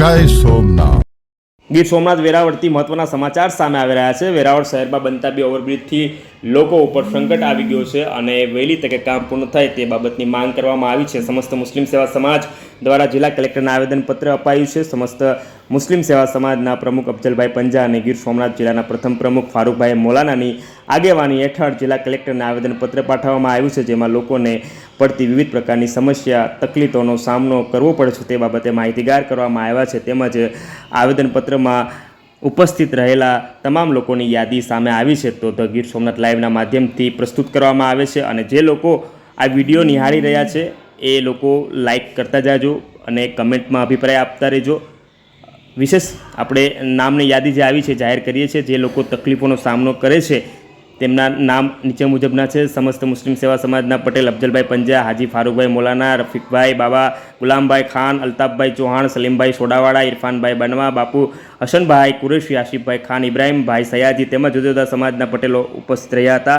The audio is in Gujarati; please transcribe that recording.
જય સોમનાથ. ગીર સોમનાથ વેરાવળથી મહત્વના સમાચાર સામે આવી રહ્યા છે. વેરાવળ શહેરમાં બનતા બે ઓવરબ્રિજથી લોકો ઉપર સંકટ આવી ગયો છે અને વહેલી તકે કામ પૂર્ણ થાય તે બાબતની માંગ કરવામાં આવી છે. સમસ્ત મુસ્લિમ સેવા સમાજ દ્વારા જિલ્લા કલેક્ટરને આવેદનપત્ર અપાયું છે. સમસ્ત મુસ્લિમ સેવા સમાજના પ્રમુખ અફજલભાઈ પંજા અને ગીર સોમનાથ જિલ્લાના પ્રથમ પ્રમુખ ફારૂકભાઈ મોલાનાની આગેવાની હેઠળ જિલ્લા કલેક્ટરને આવેદનપત્ર પાઠવવામાં આવ્યું છે, જેમાં લોકોને પડતી વિવિધ પ્રકારની સમસ્યા, તકલીફોનો સામનો કરવો પડે છે તે બાબતે માહિતીગાર કરવામાં આવ્યા છે. તેમજ આવેદનપત્રમાં ઉપસ્થિત રહેલા તમામ લોકોની યાદી સામે આવી છે. તો ધ ગીર સોમનાથ લાઈવના માધ્યમથી પ્રસ્તુત કરવામાં આવે છે અને જે લોકો આ વીડિયો નિહાળી રહ્યા છે, એ લોકો લાઈક કરતા જાજો અને કમેન્ટમાં અભિપ્રાય આપતા રહેજો. વિશેષ આપણે નામની યાદી જે આવી છે, જાહેર કરીએ છીએ, જે લોકો તકલીફોનો સામનો કરે છે તેમના નામ નીચે મુજબના છે. સમસ્ત મુસ્લિમ સેવા સમાજના પટેલ, અફજલભાઈ પંજા, હાજી ફારૂકભાઈ મોલાના, રફીકભાઈ બાબા ગુલામભાઈ ખાન, અલ્તાફભાઈ ચૌહાણ, સલીમભાઈ સોડાવાડા ઇરફાનભાઈ બનવા, બાપુ હસનભાઈ કુરેશી, આશિફભાઈ ખાન, ઇબ્રાહીમભાઈ સયાજી તેમજ જુદા જુદા સમાજના પટેલો ઉપસ્થિત રહ્યા હતા.